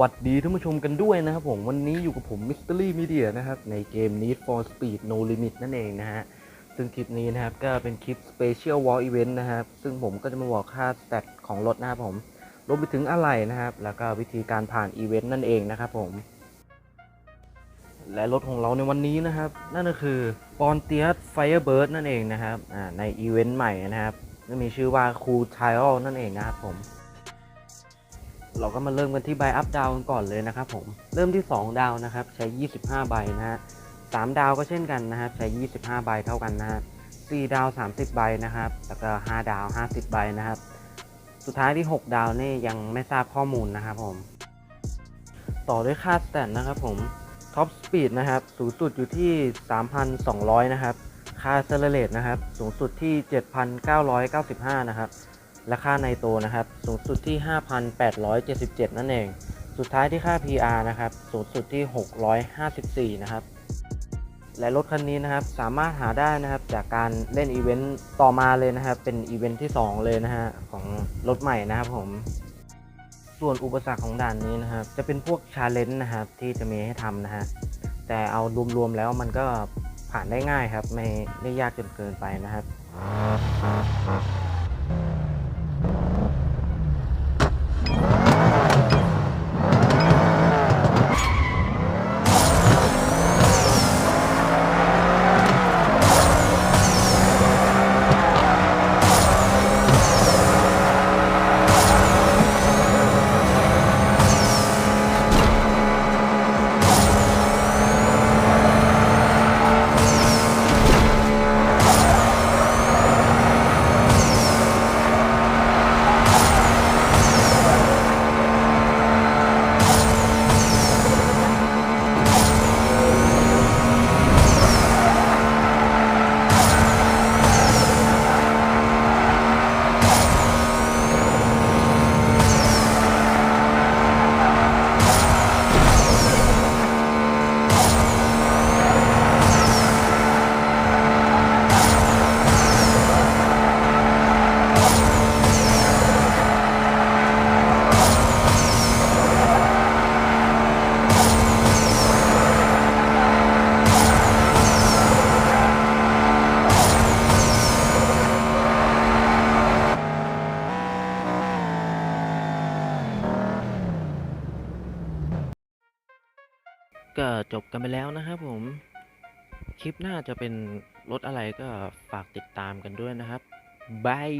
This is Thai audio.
วัสดีท่านผู้ชมกันด้วยนะครับผม วันนี้อยู่กับผม Mystery Media นะครับ ในเกม Need for Speed No Limit นั่นเองนะฮะ ซึ่งคลิปนี้นะครับ ก็เป็นคลิป Special War Event นะครับ ซึ่งผมก็จะมาบอกค่าสเตตของรถนะครับผมรวมไปถึงอะไรนะครับ แล้วก็วิธีการผ่านอีเวนต์นั่นเองนะครับผม และรถของเราในวันนี้นะครับ นั่นก็คือ p o n t i a c Firebird นั่นเองนะครับในอีเวนต์ใหม่นะครับที่มีชื่อว่า Cool Trial นั่นเองนะครับผม เราก็มาเริ่มกันที่ใบอัพดาวกันก่อนเลยนะครับผม เริ่มที่ 2 ดาวนะครับ ใช้ 25 ใบนะฮะ3ดาวก็เช่นกันนะครับ ใช้ 25 ใบเท่ากันนะฮะ4ดาว 30 ใบนะครับ แล้วก็5ดาว 50 ใบนะครับ สุดท้ายที่ 6 ดาวนี่ยังไม่ทราบข้อมูลนะครับผม ต่อด้วยค่าสแตทนะครับผม ท็อปสปีดนะครับ สูงสุดอยู่ที่ 3,200 นะครับ ค่าเซเลเรตนะครับ สูงสุดที่ 7,995 นะครับ และค่าไนโตรนะครับ สูงสุดที่ 5,877 นั่นเอง สุดท้ายที่ค่า PR นะครับ สูงสุดที่ 654 นะครับ และรถคันนี้นะครับ สามารถหาได้นะครับ จากการเล่นอีเวนต์ต่อมาเลยนะครับ เป็นอีเวนต์ที่ 2 เลยนะฮะ ของรถใหม่นะครับผมส่วนอุปสรรคของด่านนี้นะครับ จะเป็นพวกชาเลนจ์นะครับที่จะมีให้ทำนะฮะแต่เอารวมๆแล้วมันก็ผ่านได้ง่ายครับ ไม่ได้ยากจนเกินไปนะครับ ก็จบกันไปแล้วนะครับผม คลิปหน้าจะเป็นรถอะไรก็ฝากติดตามกันด้วยนะครับบาย